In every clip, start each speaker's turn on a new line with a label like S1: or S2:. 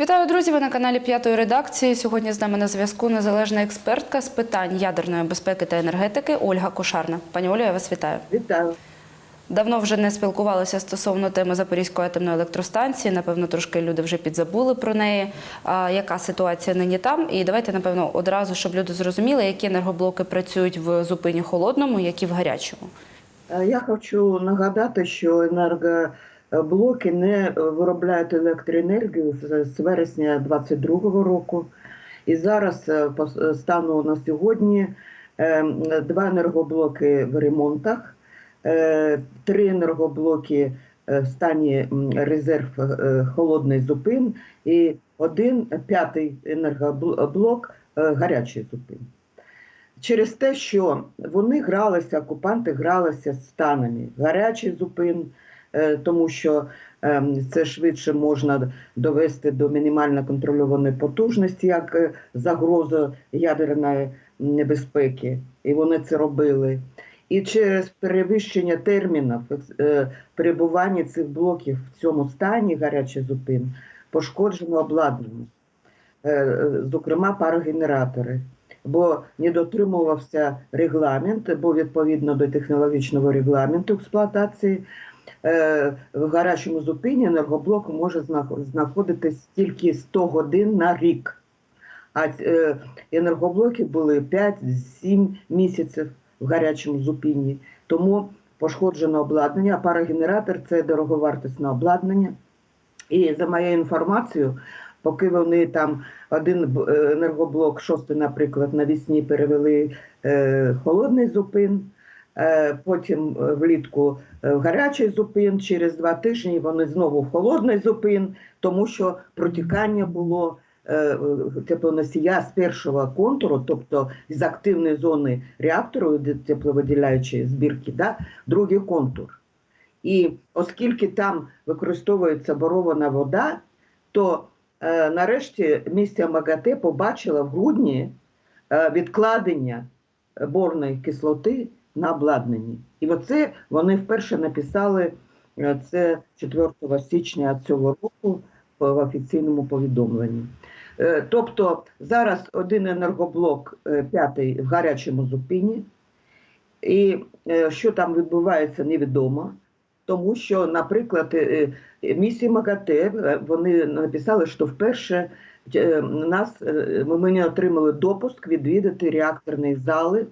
S1: Вітаю, друзі! Ви на каналі п'ятої редакції. Сьогодні з нами на зв'язку незалежна експертка з питань ядерної безпеки та енергетики Ольга Кошарна. Пані Олю, я вас вітаю.
S2: Вітаю.
S1: Давно вже не спілкувалися стосовно теми Запорізької атомної електростанції. Напевно, трошки люди вже підзабули про неї. А, яка ситуація нині там? І давайте, напевно, одразу, щоб люди зрозуміли, які енергоблоки працюють в зупині холодному, які в гарячому.
S2: Е, Я хочу нагадати, що енергоблоки не виробляють електроенергію з вересня 2022 року. І зараз е, по стану на сьогодні е, два енергоблоки в ремонтах, е, три енергоблоки е, в стані резерв е, холодний зупин і один п'ятий енергоблок е, гарячий зупин. через те, що вони гралися, окупанти гралися з станами гарячий зупин, е, тому що ем, це швидше можна довести до мінімально контрольованої потужності як е, загрозу ядерної небезпеки, і вони це робили. І через перевищення термінів е, перебування цих блоків в цьому стані гарячий зупин пошкоджено обладнання, Е, е, зокрема парогенератори бо не дотримувався регламент, бо відповідно до технологічного регламенту експлуатації е, в гарячому зупині енергоблок може знаходитись тільки 100 годин на рік. А е, енергоблоки були 5-7 місяців в гарячому зупині. Тому пошкоджено обладнання, а парогенератор це дороговартісне обладнання. І за моєю інформацією, поки вони там один е, енергоблок, шостий, наприклад, навісні перевели е, холодний зупин, е, потім е, влітку е, в гарячий зупин, через два тижні вони знову в холодний зупин, тому що протікання було е, е, теплоносія з першого контуру, тобто з активної зони реактору, де тепловиділяючої збірки, да, другий контур. І оскільки там використовується борована вода, то е, нарешті місія МАГАТЕ побачила в грудні е, відкладення борної кислоти на обладнанні. І оце вони вперше написали е, це 4 січня цього року в офіційному повідомленні. Е, Тобто зараз один енергоблок е, п'ятий в гарячому зупині, і що там відбувається, невідомо. Тому що, наприклад, місії МАГАТЕ вони написали, що вперше нас ми не отримали допуск відвідати реакторні зали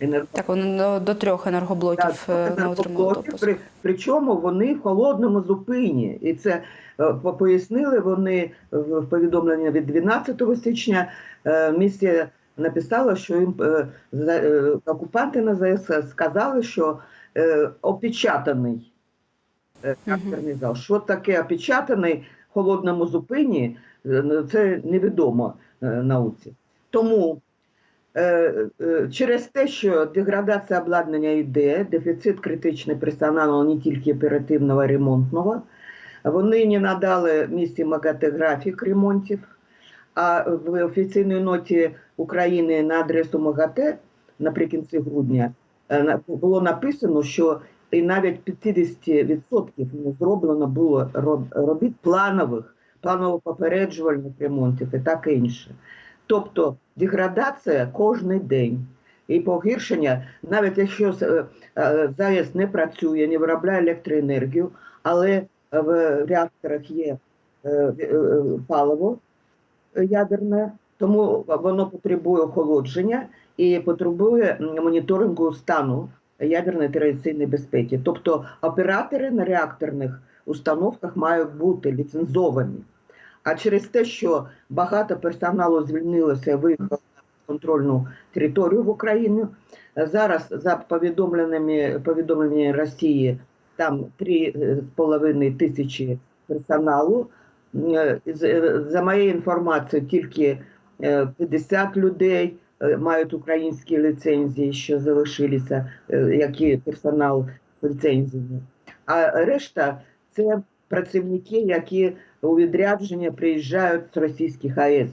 S2: енерго-
S1: Так, вони до, до трьох енергоблоків
S2: Так,
S1: е, не отримали допуск.
S2: при, причому вони в холодному зупині. І це е, пояснили вони в повідомленні від 12 січня. Е, Місія написала, що їм окупанти на ЗС сказали, що опечатаний е, зал. Що таке опечатаний в холодному зупині, е, це невідомо науці. Тому через те, що деградація обладнання йде, дефіцит критичний персоналу не тільки оперативного а ремонтного, вони не надали місці МАГАТЕ графік ремонтів, а в офіційній ноті України на адресу МАГАТЕ наприкінці грудня е, було написано, що і навіть 50% не зроблено було роб- робіт планових, планово-попереджувальних ремонтів і таке інше. Тобто деградація кожен день. І погіршення, навіть якщо е, е, ЗАЕС не працює, не виробляє електроенергію, але в реакторах є е, е, паливо ядерне, тому воно потребує охолодження і потребує моніторингу стану ядерної та радіаційної безпеки. Тобто оператори на реакторних установках мають бути ліцензовані. А через те, що багато персоналу звільнилося, виїхало на контрольну територію в Україну. е, Зараз за повідомленнями повідомленнями Росії там 3,5 тисячі персоналу. Е, е, За моєю інформацією, тільки е, 50 людей е, мають українські ліцензії, що залишилися, е, які персонал з ліцензіями. А решта це працівники, які у відрядження приїжджають з російських АЕС.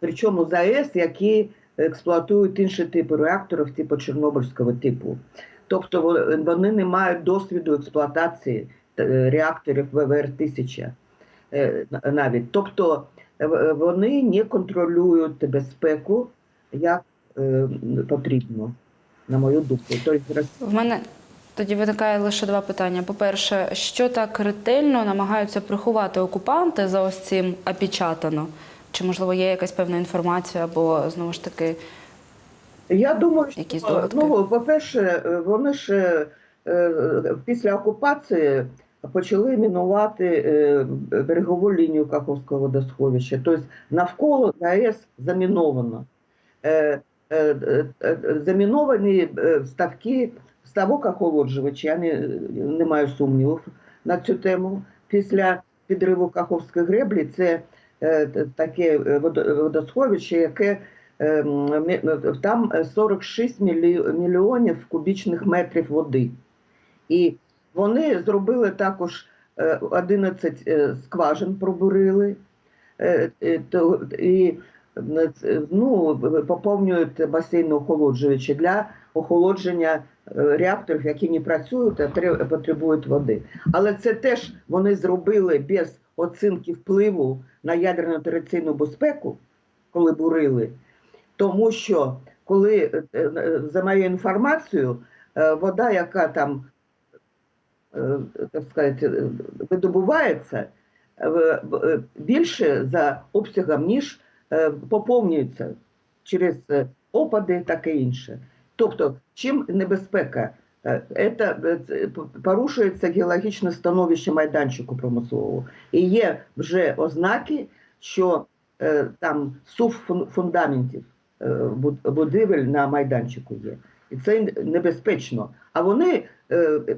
S2: Причому з АЕС, які експлуатують інші типи реакторів, типу Чорнобильського типу. Тобто вони не мають досвіду експлуатації е, реакторів ВВР-1000 е, навіть. Тобто вони не контролюють безпеку як е, потрібно, на мою думку. Тобто,
S1: В мене тоді виникає лише два питання. По-перше, що так ретельно намагаються приховати окупанти за ось цим опечатано? Чи можливо є якась певна інформація, або знову ж таки
S2: Я думаю,
S1: Якісь
S2: що
S1: довідки?
S2: ну, по-перше, е, вони ж е, е, після окупації почали мінувати е, берегову лінію Каховського водосховища. Тобто навколо АЕС заміновано. Е, е, е, е, Заміновані ставки ставок охолоджувача, я не, не маю сумнівів на цю тему. Після підриву Каховської греблі це е, таке е, водосховище, яке е, там 46 мільйонів кубічних метрів води. І вони зробили також е, 11 е, скважин пробурили. Е, е, то- І ну, поповнюють басейни охолоджувачі для охолодження е, реакторів, які не працюють, а потребують води. Але це теж вони зробили без оцінки впливу на ядерну територіальну безпеку, коли бурили. Тому що коли е, е, за моєю інформацією, е, вода, яка там е, так сказати, е, видобувається, е, е, більше за обсягом, ніж е, поповнюється через е, опади таке інше. Тобто, чим небезпека? Е, Це порушується геологічне становище майданчику промислового. І є вже ознаки, що там сув фундаментів будівель на майданчику є. І це небезпечно. А вони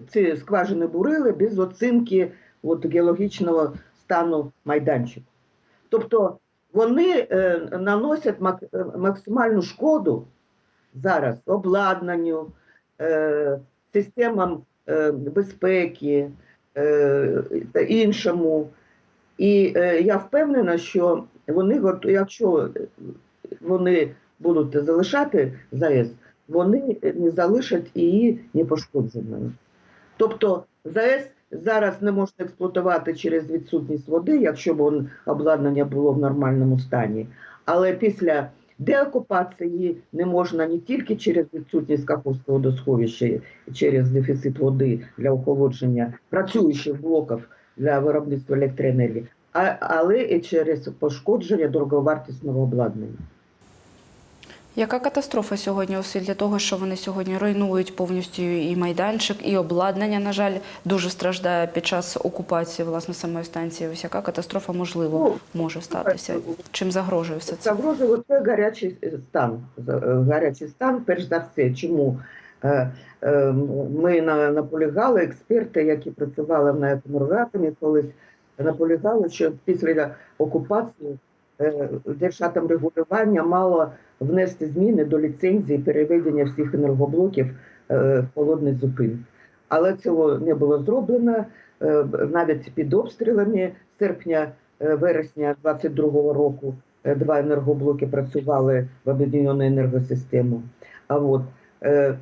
S2: ці скважини бурили без оцінки от, геологічного стану майданчику. Тобто вони е, наносять е, максимальну шкоду зараз обладнанню, е, системам безпеки та іншому. І я впевнена, що вони якщо вони будуть залишати ЗАЕС, вони не залишать її непошкодженою. Тобто ЗАЕС зараз не можна експлуатувати через відсутність води, якщо б обладнання було в нормальному стані. Але після деокупації не можна не тільки через відсутність Каховського водосховища, через дефіцит води для охолодження працюючих блоків для виробництва електроенергії, але і через пошкодження дороговартісного обладнання.
S1: Яка катастрофа сьогодні у світлі того, що вони сьогодні руйнують повністю і майданчик, і обладнання, на жаль, дуже страждає під час окупації власне самої станції. Ось яка катастрофа можливо може статися? Чим загрожує все це?
S2: Загрожує це гарячий стан. Е, Гарячий стан, перш за все. Чому? Е, е, Ми на- наполягали, експерти, які працювали на енергоатомі колись, наполягали, що після окупації Держатомрегулювання мало внести зміни до ліцензії переведення всіх енергоблоків е, в холодний зупин. Але цього не було зроблено. Е, Навіть під обстрілами серпня е, вересня 22-го року е, два енергоблоки працювали в об'єднану енергосистему. А от е,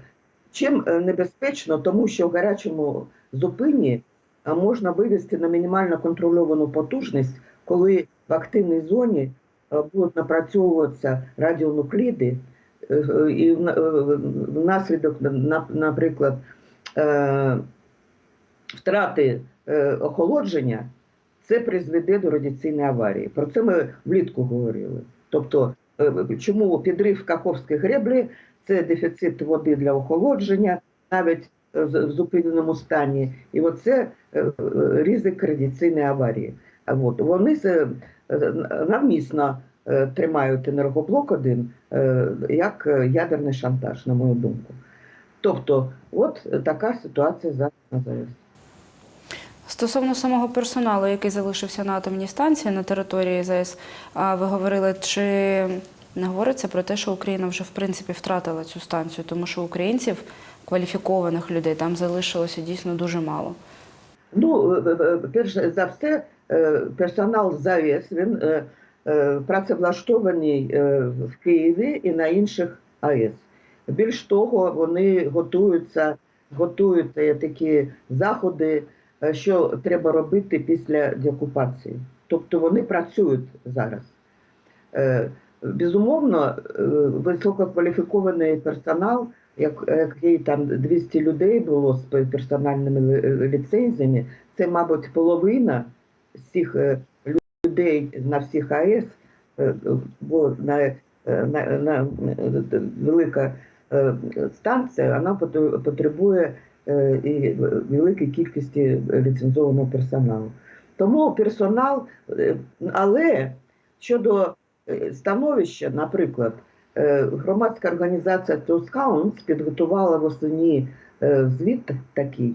S2: чим е, небезпечно, тому що в гарячому зупині можна вивести на мінімально контрольовану потужність, коли в активній зоні е, будуть напрацьовуватися радіонукліди, е, е, і внаслідок, наприклад, втрати охолодження, це призведе до радіаційної аварії. Про це ми влітку говорили. Тобто, чому підрив Каховської греблі це дефіцит води для охолодження, навіть в зупиненому стані. І оце е, е, ризик радіаційної аварії. От вони е, навмісно тримають енергоблок один як ядерний шантаж, на мою думку. Тобто, от така ситуація зараз на ЗАЕС.
S1: Стосовно самого персоналу, який залишився на атомній станції на території ЗАЕС, ви говорили, чи не говориться про те, що Україна вже в принципі втратила цю станцію, тому що українців, кваліфікованих людей, там залишилося дійсно дуже мало.
S2: Ну, е, е, перш за все, е, персонал ЗАЕС він е, е, працевлаштований е, в Києві і на інших АЕС. Більш того, вони готуються, готують е, такі заходи е, що треба робити після деокупації. Тобто вони працюють зараз. Е, Безумовно, е, висококваліфікований персонал, як- який там 200 людей було з персональними ліцензіями, це, мабуть, половина всіх е, людей на всіх АЕС, е, бо на, е, на, на е, велика е, станція вона потребує е, і великої кількості ліцензованого персоналу. Тому персонал, е, але щодо е, становища, наприклад, е, громадська організація Тускаунс підготувала восені е, звіт такий,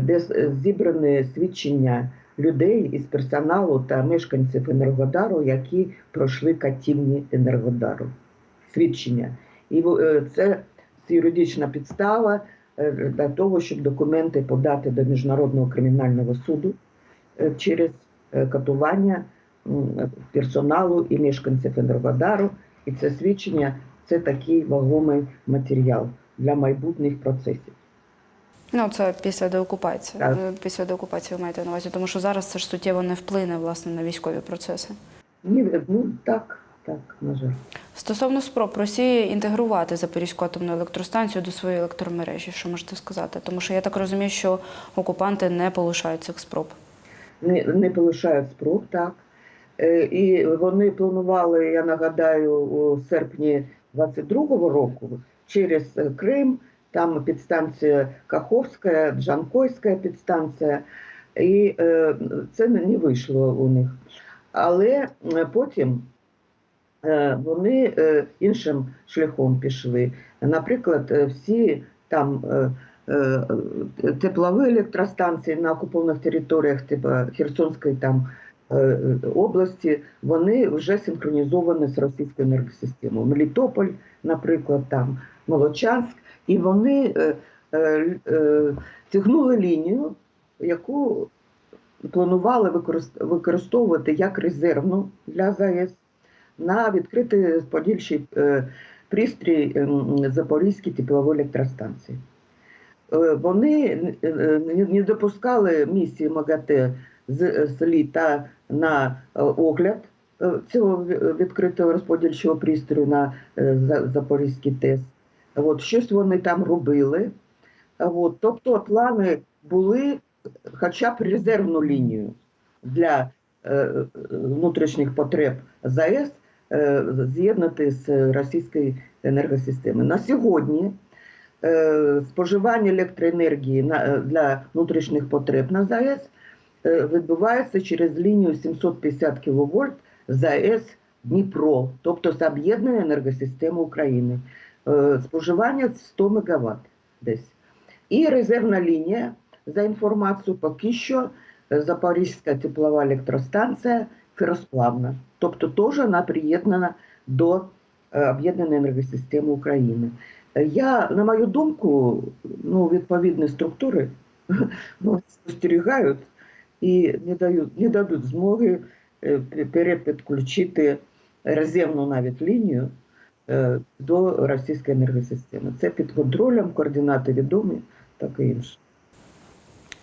S2: де зібрані свідчення людей із персоналу та мешканців Енергодару, які пройшли катівні Енергодару. Свідчення. І це юридична підстава для того, щоб документи подати до Міжнародного кримінального суду через катування персоналу і мешканців Енергодару. І це свідчення це такий вагомий матеріал для майбутніх процесів.
S1: Ну, це після деокупації.
S2: Так.
S1: Після деокупації ви маєте на увазі, тому що зараз це ж суттєво не вплине власне на військові процеси.
S2: Ні, ну так, так, на жаль.
S1: Стосовно спроб Росії інтегрувати Запорізьку атомну електростанцію до своєї електромережі, що можете сказати? Тому що я так розумію, що окупанти не полишають цих спроб.
S2: не, не полишають спроб, так. Е, І вони планували, я нагадаю, у серпні 22-го року через Крим, там підстанція Каховська, Джанкойська підстанція, і е, це не вийшло у них. Але е, потім вони іншим шляхом пішли. Наприклад, всі там теплові електростанції на окупованих територіях, типу Херсонської там області, вони вже синхронізовані з російською енергосистемою. Мелітополь, наприклад, там Молочанськ, і вони е, е, е, тягнули лінію, яку планували використовувати як резервну для ЗАЕС на відкритий розподільчий е, пристрій ем, Запорізької теплової електростанції. Е, Вони е, е, не- допускали місії МАГАТЕ з е, з літа на е, огляд е, цього відкритого розподільчого пристрою на е, Запорізький ТЕС. От, щось вони там робили. От, тобто плани були хоча б резервну лінію для е, внутрішніх потреб ЗАЕС е, з'єднати з російською енергосистемою. На сьогодні е, споживання електроенергії е, для внутрішніх потреб на ЗАЕС е, відбувається через лінію 750 кВт ЗАЕС Дніпро, тобто з об'єднаної енергосистеми України. Е, Споживання 100 МВт десь. І резервна лінія, за інформацією, поки що е, Запорізька теплова електростанція феросплавна. Тобто теж вона приєднана до е, об'єднаної енергосистеми України. Е, Я, на мою думку, ну, відповідні структури ну, спостерігають і не дають, не дадуть змоги е, перепідключити резервну навіть лінію е, до російської енергосистеми. Це під контролем, координати відомі, так і інше.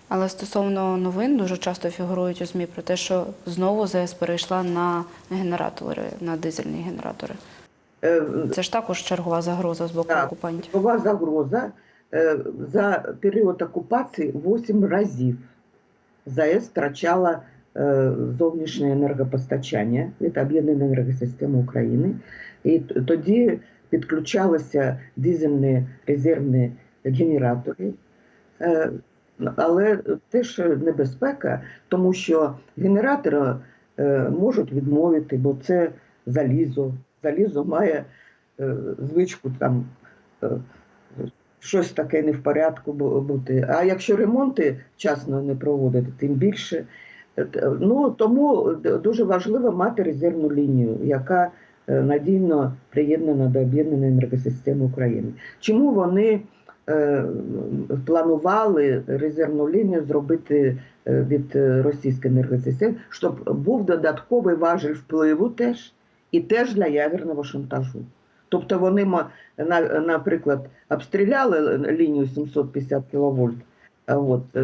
S1: Але стосовно новин дуже часто фігурують у ЗМІ про те, що знову ЗС перейшла на генератори, на дизельні генератори.
S2: Е,
S1: Це ж також чергова загроза з боку
S2: Так.
S1: окупантів.
S2: Була загроза за період окупації 8 разів ЗАЕС втрачала е, зовнішнє енергопостачання від об'єднаної енергосистеми України. І тоді підключалися дизельні резервні генератори. Е, Але теж небезпека, тому що генератори е, можуть відмовити, бо це залізо. Залізо має звичку там щось таке не в порядку бути. А якщо ремонти вчасно не проводити, тим більше. Е, Ну тому дуже важливо мати резервну лінію, яка е, надійно приєднана до об'єднаної енергосистеми України. Чому вони е, планували резервну лінію зробити е, від е, російської енергосистеми, щоб був додатковий важіль впливу теж і теж для ядерного шантажу. Тобто вони, наприклад, обстріляли лінію 750 кВт, От, е,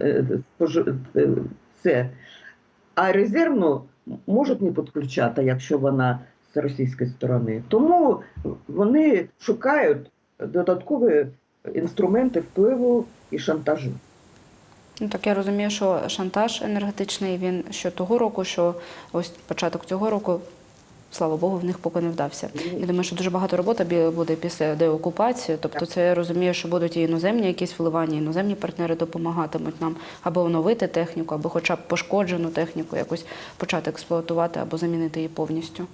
S2: е, спожи- е, це. А резервну можуть не підключати, якщо вона з російської сторони. Тому вони шукають додаткові інструменти впливу і шантажу.
S1: Ну так я розумію, що шантаж енергетичний він що того року, що ось початок цього року, слава Богу, в них поки не вдався. Я думаю, що дуже багато роботи буде після деокупації. Тобто, це я розумію, що будуть і іноземні якісь вливання, іноземні партнери допомагатимуть нам або оновити техніку, або хоча б пошкоджену техніку якось почати експлуатувати або замінити її повністю.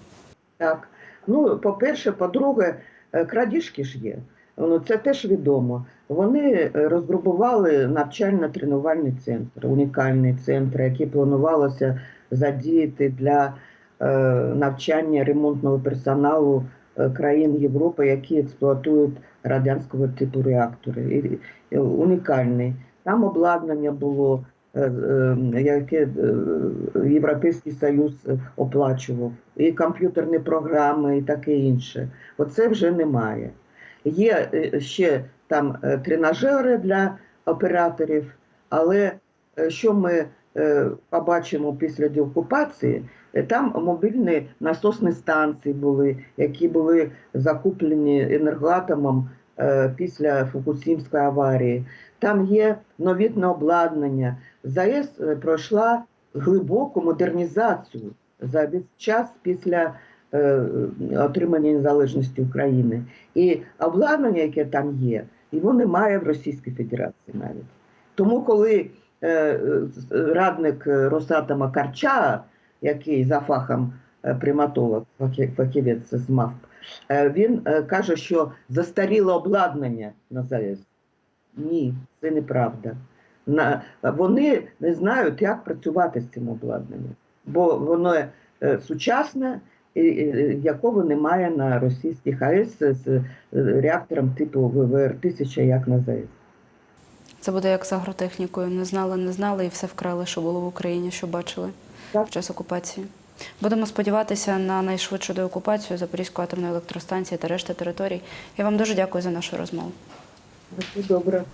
S2: Так. Ну, по-перше, по-друге, е, крадіжки ж є. Ну, це теж відомо. Вони е, розгрупували навчально-тренувальний центр, унікальний центр, який планувалося задіяти для навчання ремонтного персоналу е, країн Європи, які експлуатують радянського типу реактори. І, унікальний. Там обладнання було, е, е, яке е, Європейський Союз е, оплачував, і комп'ютерні програми, і таке інше. Оце вже немає. Є е, ще там е, тренажери для операторів, але е, що ми е, побачимо після деокупації, е, там мобільні насосні станції були, які були закуплені енергоатомом е, після Фукусімської аварії. Там є новітне обладнання. ЗАЕС е, пройшла глибоку модернізацію за весь час після е, отримання незалежності України. І обладнання, яке там є, його немає в Російській Федерації навіть. Тому, коли е, е, радник е, Росатома Карча, який за фахом е, приматолог, фахівець з МАФ, е, він е, каже, що застаріло обладнання на ЗАЕС. Ні, це неправда. Вони не знають, як працювати з цим обладнанням, бо воно е, сучасне, якого немає на російських АЕС з е, реактором типу ВВР-1000, як на ЗАЕС.
S1: Це буде як з агротехнікою. Не знали, не знали і все вкрали, що було в Україні, що бачили
S2: Так.
S1: в час окупації. Будемо сподіватися на найшвидшу деокупацію Запорізької атомної електростанції та решти територій. Я вам дуже дякую за нашу розмову.
S2: Добре.